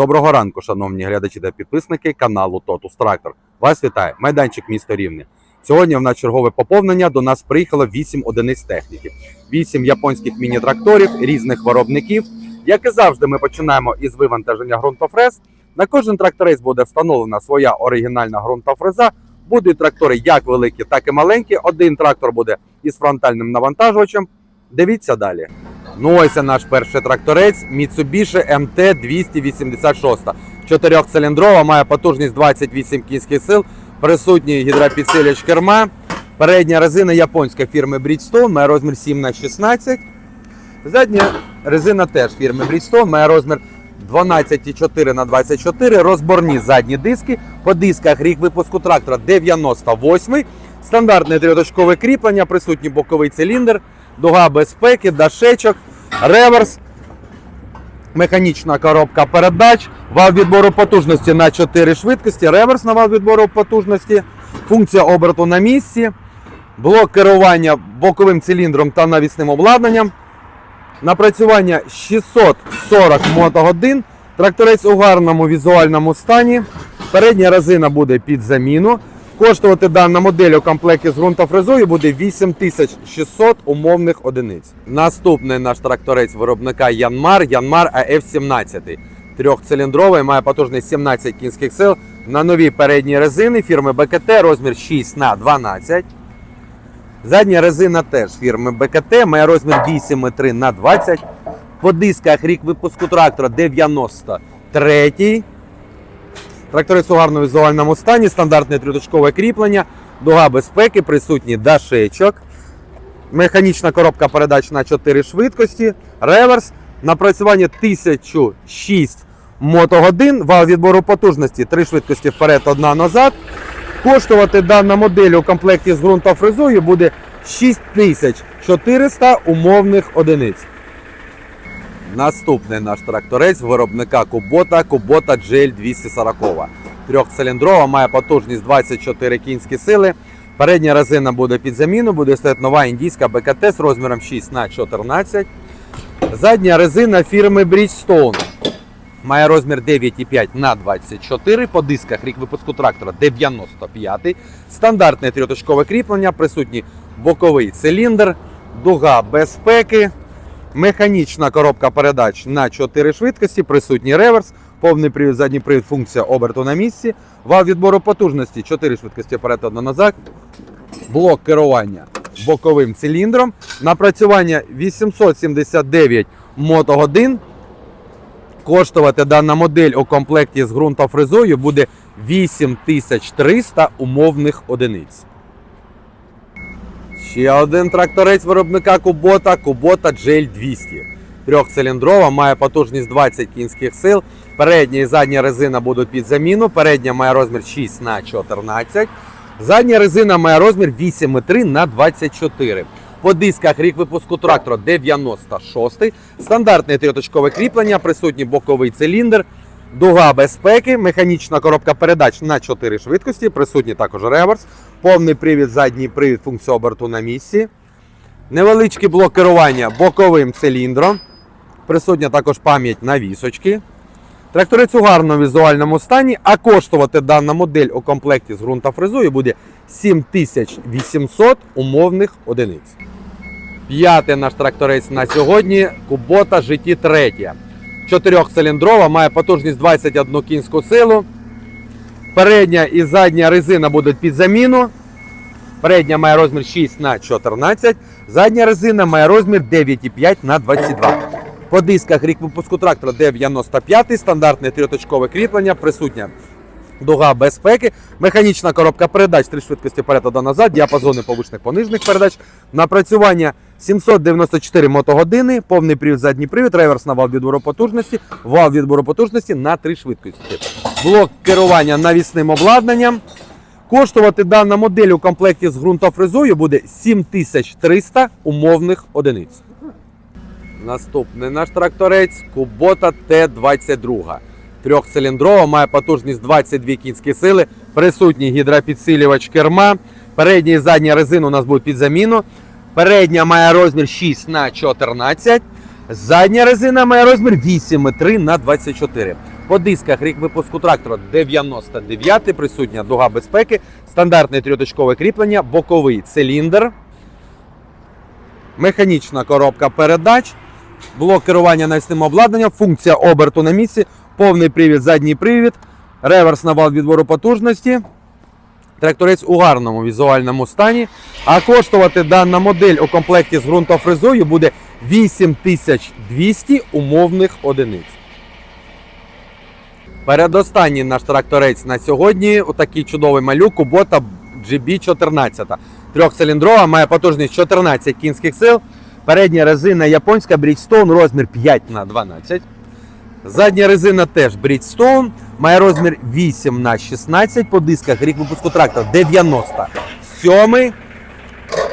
Доброго ранку, шановні глядачі та підписники каналу Totus Tractor. Вас вітає майданчик місто Рівне. Сьогодні в нас чергове поповнення. До нас приїхало 8 одиниць техніки, 8 японських міні-тракторів різних виробників. Як і завжди, ми починаємо із вивантаження ґрунтофрез. На кожен тракторець буде встановлена своя оригінальна ґрунтофреза. Будуть трактори як великі, так і маленькі. Один трактор буде із фронтальним навантажувачем. Дивіться далі. Ну ось наш перший тракторець Mitsubishi MT 286. Чотирьохциліндрова, має потужність 28 кінських сил, присутній гідропідсилювач керма. Передня резина японська фірми Bridgestone, має розмір 7 х 16 Задня резина теж фірми Bridgestone, має розмір 12,4 на 24 розборні задні диски. По дисках рік випуску трактора 98 Стандартне трьоточкове кріплення, присутній боковий циліндр, дуга безпеки, дашечок, реверс, механічна коробка передач, вал відбору потужності на 4 швидкості, реверс на вал відбору потужності, функція оберту на місці, блок керування боковим циліндром та навісним обладнанням. Напрацювання 640 мотогодин. Тракторець у гарному візуальному стані. Передня резина буде під заміну. Коштувати дана модель у комплекті з ґрунтофрезою буде 8600 умовних одиниць. Наступний наш тракторець виробника Янмар, Янмар АФ-17. Трьохциліндровий, має потужність 17 кінських сил на новій передній резини фірми БКТ, розмір 6 на 12 Задня резина теж фірми БКТ, має розмір 8,3 на 20 По дисках рік випуску трактора 93 Тракторець у гарному візуальному стані, стандартне трьоточкове кріплення, дуга безпеки, присутній дашечок, механічна коробка передач на 4 швидкості, реверс, напрацювання 1006 мотогодин, вал відбору потужності, 3 швидкості вперед, одна назад. Коштувати дана модель у комплекті з ґрунтофрезою буде 6400 умовних одиниць. Наступний наш тракторець виробника Кубота Кубота GL 240. Трьохциліндрова, має потужність 24 кінські сили. Передня резина буде під заміну, буде стояти нова індійська БКТ з розміром 6 на 14 Задня резина фірми Bridgestone. Має розмір 9,5 на 24 По дисках рік випуску трактора 95 Стандартне трьоточкове кріплення, присутній боковий циліндр, дуга безпеки, механічна коробка передач на 4 швидкості, присутній реверс, повний привід, задній привід, функція оберту на місці, вал відбору потужності, 4 швидкості вперед, одна назад, блок керування боковим циліндром, напрацювання 879 мотогодин. Коштувати дана модель у комплекті з ґрунтофрезою буде 8300 умовних одиниць. Ще один тракторець виробника Кубота Кубота GL 200. Трьохциліндрова, має потужність 20 кінських сил. Передня і задня резина будуть під заміну. Передня має розмір 6 на 14 Задня резина має розмір 8,3 на 24 по дисках рік випуску трактора 96 стандартне трьоточкове кріплення, присутній боковий циліндр, дуга безпеки, механічна коробка передач на 4 швидкості, присутній також реверс, повний привід, задній привід, функція оберту на місці. Невеличкий блок керування боковим циліндром. Присутня також пам'ять на вісочки. Тракторець у гарному візуальному стані, а коштувати дана модель у комплекті з ґрунтофрезою буде 7800 умовних одиниць. П'ятий наш тракторець на сьогодні Кубота GT 3. Чотирьохциліндрова, має потужність 21 кінську силу. Передня і задня резина будуть під заміну. Передня має розмір 6 на 14 задня резина має розмір 9,5 на 22 По дисках рік випуску трактора 95 стандартне трьоточкове кріплення, присутня дуга безпеки, механічна коробка передач, три швидкості вперед та назад, діапазони повишних понижних передач, напрацювання 794 мотогодини, повний привід, задній привід, реверсна вал відбору потужності, вал відбору потужності на три швидкості. Блок керування навісним обладнанням. Коштувати дана модель у комплекті з ґрунтофрезою буде 7300 умовних одиниць. Наступний наш тракторець Кубота Т-22. Трьохциліндрова, має потужність 22 кінські сили, присутній гідропідсилювач керма. Передня і задня резина у нас будуть під заміну. Передня має розмір 6 на 14 Задня резина має розмір 8,3 на 24 По дисках рік випуску трактора 99, присутня дуга безпеки, стандартне трьоточкове кріплення, боковий циліндр, механічна коробка передач, блок керування навісним обладнанням, функція оберту на місці, повний привід, задній привід, реверс на вал відбору потужності. Тракторець у гарному візуальному стані. А коштувати дана модель у комплекті з ґрунтофрезою буде 8200 умовних одиниць. Передостанній наш тракторець на сьогодні отакий чудовий малюк Kubota GB14. Трьохциліндрова, має потужність 14 кінських сил. Передня резина японська Bridgestone, розмір 5 на 12. Задня резина теж Bridgestone, має розмір 8 на 16 по дисках, рік випуску трактора 97.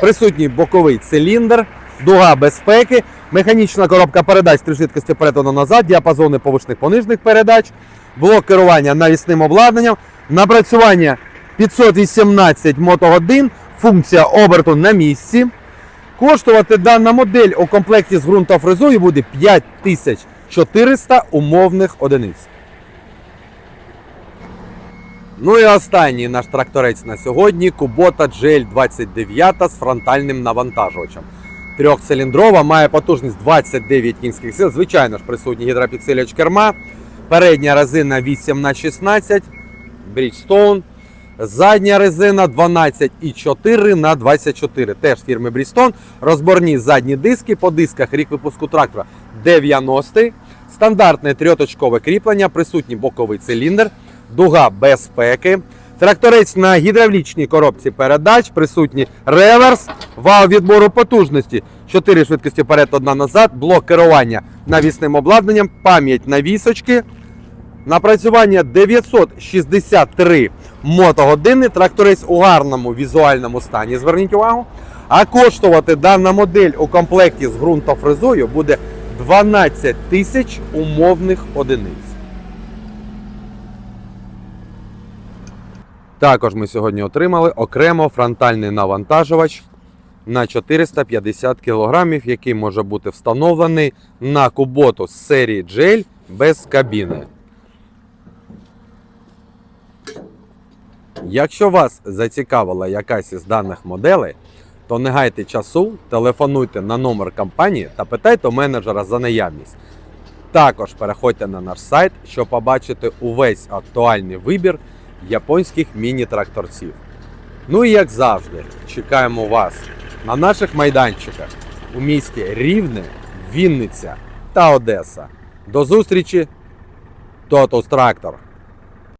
Присутній боковий циліндр, дуга безпеки, механічна коробка передач три швидкості вперед назад, діапазони повишних понижних передач, блок керування навісним обладнанням, напрацювання 518 мотогодин, функція оберту на місці. Коштувати дана модель у комплекті з ґрунтофрезою буде 5400 умовних одиниць. Ну і останній наш тракторець на сьогодні Kubota GL29 з фронтальним навантажувачем. Трьохциліндрова, має потужність 29 кінських сил. Звичайно ж, присутній гідропідсилювач керма. Передня резина 8 на 16 Bridgestone. Задня резина 12,4 на 24. Теж фірми Bridgestone. Розборні задні диски. По дисках рік випуску трактора 90. Стандартне трьоточкове кріплення, присутній боковий циліндр, дуга безпеки. Тракторець на гідравлічній коробці передач, присутній реверс, вал відбору потужності, 4 швидкості вперед, одна назад, блок керування навісним обладнанням, пам'ять навісочки, Напрацювання 963 мотогодини. Тракторець у гарному візуальному стані. Зверніть увагу. А коштувати дана модель у комплекті з ґрунтофрезою буде 12 тисяч умовних одиниць. Також ми сьогодні отримали окремо фронтальний навантажувач на 450 кг, який може бути встановлений на куботу з серії GL без кабіни. Якщо вас зацікавила якась із даних моделей, то не гайте часу, телефонуйте на номер компанії та питайте у менеджера за наявність. Також переходьте на наш сайт, щоб побачити увесь актуальний вибір японських міні-тракторців. Ну і як завжди, чекаємо вас на наших майданчиках у місті Рівне, Вінниця та Одеса. До зустрічі, Тотус Трактор!